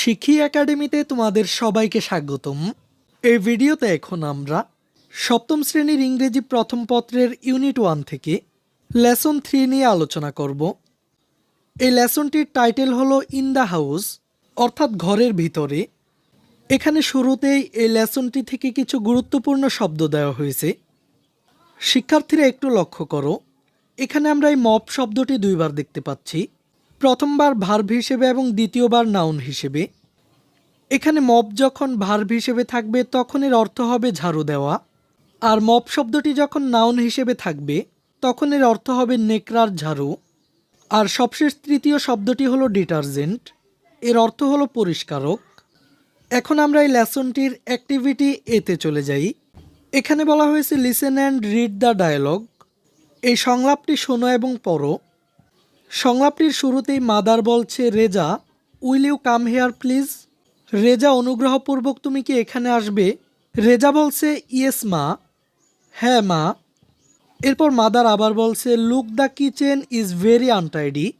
শিখি একাডেমিতে তোমাদের সবাইকে স্বাগতম। এই ভিডিওতে এখন আমরা সপ্তম শ্রেণির ইংরেজি প্রথম পত্রের ইউনিট ওয়ান থেকে লেসন থ্রি নিয়ে আলোচনা করব। এই লেসনটির টাইটেল হলো ইন দ্য হাউস, অর্থাৎ ঘরের ভিতরে। এখানে শুরুতেই এই লেসনটি থেকে কিছু গুরুত্বপূর্ণ শব্দ দেওয়া হয়েছে। শিক্ষার্থীরা একটু লক্ষ্য করো, এখানে আমরা এই মপ শব্দটি দুইবার দেখতে পাচ্ছি। প্রথমবার ভার্ভ হিসেবে এবং দ্বিতীয়বার নাউন হিসেবে। এখানে মপ যখন ভার্ভ হিসেবে থাকবে, তখন এর অর্থ হবে ঝাড়ু দেওয়া। আর মপ শব্দটি যখন নাউন হিসেবে থাকবে, তখন এর অর্থ হবে নেকড়ার ঝাড়ু। আর সবশেষ তৃতীয় শব্দটি হলো ডিটারজেন্ট। এর অর্থ হলো পরিষ্কারক। এখন আমরা এই লেসনটির অ্যাক্টিভিটি এতে চলে যাই। এখানে বলা হয়েছে, listen and read the dialogue. এই সংলাপটি শোনো এবং পড়ো। সংলাপটির শুরুতেই মাদার বলছে, Reza, will you come here, please? Reza, অনুগ্রহপূর্বক তুমি কি এখানে আসবে? রেজা বলছে, ইয়েস, মা। হ্যাঁ মা। এরপর মাদার আবার বলছে, look, the kitchen is very untidy.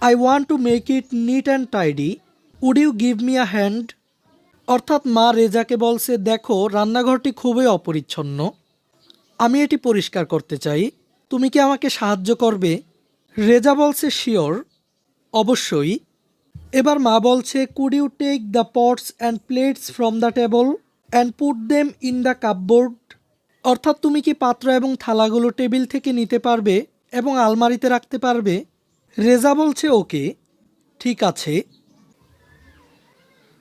I want to make it neat and tidy. Would you give me a hand? অর্থাৎ মা রেজাকে বলছে, দেখো, রান্নাঘরটি খুবই অপরিচ্ছন্ন। আমি এটি পরিষ্কার করতে চাই। তুমি কি আমাকে সাহায্য করবে? রেজা বলছে, শিওর, অবশ্যই। এবার মা বলছে could you take the pots and plates from the table and put them in the cupboard অর্থাৎ তুমি কি পাত্র এবং থালাগুলো টেবিল থেকে নিতে পারবে এবং আলমারিতে রাখতে পারবে? রেজা বলছে, ওকে, ঠিক আছে।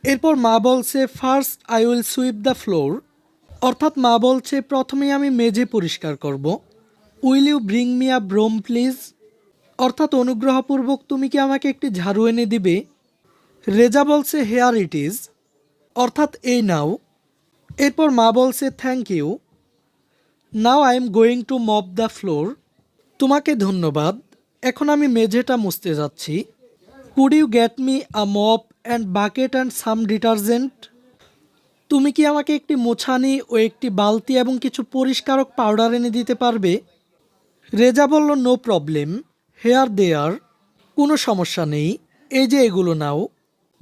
এরপর মা বলছে first I will sweep the floor অর্থাৎ মা বলছে, প্রথমেই আমি মেঝে পরিষ্কার করব। Will you bring me a broom please অর্থাৎ অনুগ্রহপূর্বক তুমি কি আমাকে একটি ঝাড়ু এনে দিবে? রেজা বলছে হেয়ার ইট ইজ অর্থাৎ, এই নাও। এরপর মা বলছে thank you now I am going to mop the floor তোমাকে ধন্যবাদ। এখন আমি মেঝেটা মুছতে যাচ্ছি। Could you get me a mop and bucket and some detergent তুমি কি আমাকে একটি মোছানি ও একটি বালতি এবং কিছু পরিষ্কারক পাউডার এনে দিতে পারবে? রেজা বলল নো প্রবলেম হেয়ার দেয়ার, কোনো সমস্যা নেই। এই যে এগুলো নাও।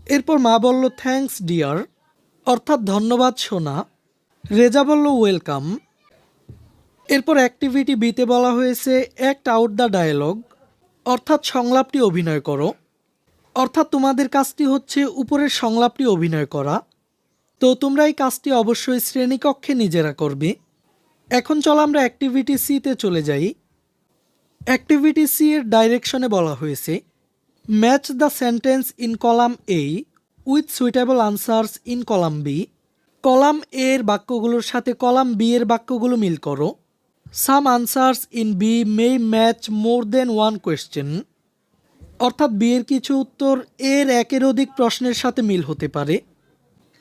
এরপর মা বলল থ্যাঙ্কস ডিয়ার অর্থাৎ ধন্যবাদ, সোনা। রেজা বলল ওয়েলকাম এরপর অ্যাক্টিভিটি বিতে বলা হয়েছে অ্যাক্ট আউট দ্য ডায়ালগ অর্থাৎ সংলাপটি অভিনয় করো। অর্থাৎ তোমাদের কাজটি হচ্ছে উপরের সংলাপটি অভিনয় করা। তো তোমরা এই কাজটি অবশ্যই শ্রেণীকক্ষে নিজেরা করবে। এখন চলো আমরা অ্যাক্টিভিটি সিতে চলে যাই। অ্যাক্টিভিটি সি এর ডাইরেকশনে বলা হয়েছে match the sentence in column A with suitable answers in column B column A এর বাক্যগুলোর সাথে কলাম বি এর বাক্যগুলো মিল করো। Some answers in B may match more than one question অর্থাৎ বি এর কিছু উত্তর এর একের অধিক প্রশ্নের সাথে মিল হতে পারে।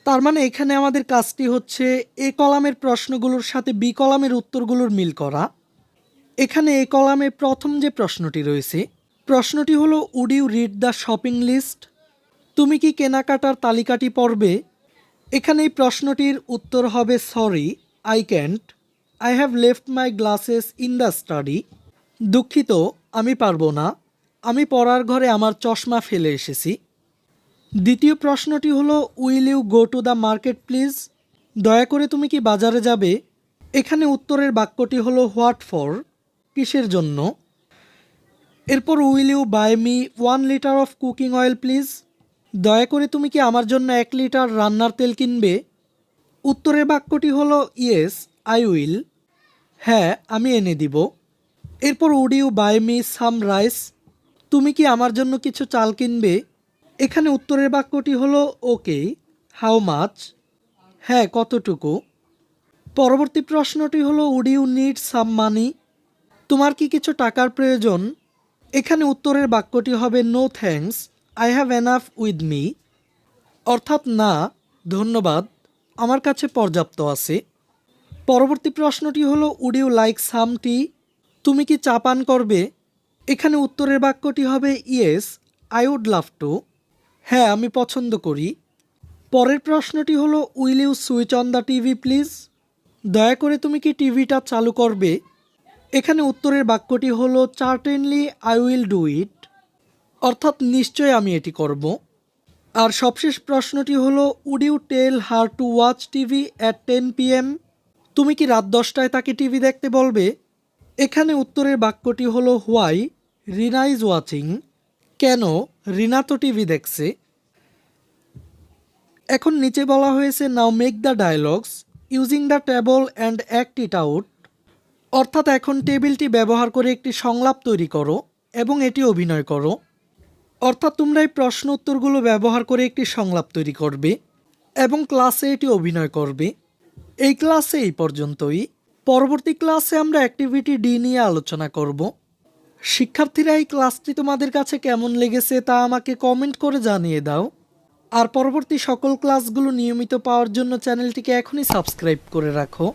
তার মানে এখানে আমাদের কাজটি হচ্ছে এ কলামের প্রশ্নগুলোর সাথে বি কলামের উত্তরগুলোর মিল করা। এখানে এ কলামে প্রথম যে প্রশ্নটি রয়েছে, প্রশ্নটি হলো would you read the shopping list তুমি কি কেনাকাটার তালিকাটি পড়বে? এখানে এই প্রশ্নটির উত্তর হবে sorry I can't I have left my glasses in the study দুঃখিত, আমি পারব না। আমি পড়ার ঘরে আমার চশমা ফেলে এসেছি। দ্বিতীয় প্রশ্নটি হলো will you go to the market please দয়া করে, তুমি কি বাজারে যাবে? এখানে উত্তরের বাক্যটি হলো হোয়াট ফর কিসের জন্য? এরপর will you buy me one litre of cooking oil please দয়া করে তুমি কি আমার জন্য এক লিটার রান্নার তেল কিনবে? উত্তরের বাক্যটি হলো ইয়েস আই উইল হ্যাঁ আমি এনে দিব। এরপর would you buy me some rice তুমি কি আমার জন্য কিছু চাল কিনবে? এখানে উত্তরের বাক্যটি হলো ওকে হাউ মাচ হ্যাঁ কতটুকু? পরবর্তী প্রশ্নটি হলো would you need some money তোমার কি কিছু টাকার প্রয়োজন? এখানে উত্তরের বাক্যটি হবে no thanks I have enough with me অর্থাৎ, না, ধন্যবাদ, আমার কাছে পর্যাপ্ত আছে। পরবর্তী প্রশ্নটি হলো would you like some tea তুমি কি চা পান করবে? এখানে উত্তরের বাক্যটি হবে yes I would love to হ্যাঁ আমি পছন্দ করি। পরের প্রশ্নটি হলো will you switch on the TV please দয়া করে, তুমি কি টিভিটা চালু করবে? এখানে উত্তরের বাক্যটি হলো certainly I will do it অর্থাৎ নিশ্চয় আমি এটি করব। আর সবশেষ প্রশ্নটি হলো would you tell her to watch TV at ten PM তুমি কি রাত দশটায় তাকে টিভি দেখতে বলবে? এখানে উত্তরের বাক্যটি হলো হোয়াই রিনা ইজ ওয়াচিং কেন? রিনা তো টিভি দেখছে। এখন নিচে বলা হয়েছে now make the dialogues using the table and act it out অর্থাৎ এখন টেবিলটি ব্যবহার করে একটি সংলাপ তৈরি করো এবং এটি অভিনয় করো। অর্থাৎ তোমরা এই প্রশ্ন উত্তরগুলো ব্যবহার করে একটি সংলাপ তৈরি করবে এবং ক্লাসে এটি অভিনয় করবে। এই ক্লাসে এই পর্যন্তই। পরবর্তী ক্লাসে আমরা অ্যাক্টিভিটি ডি নিয়ে আলোচনা করব। শিক্ষার্থীরা, এই ক্লাসটি তোমাদের কাছে কেমন লেগেছে তা আমাকে কমেন্ট করে জানিয়ে দাও। আর পরবর্তী সকল ক্লাসগুলো নিয়মিত পাওয়ার জন্য চ্যানেলটিকে এখনই সাবস্ক্রাইব করে রাখো।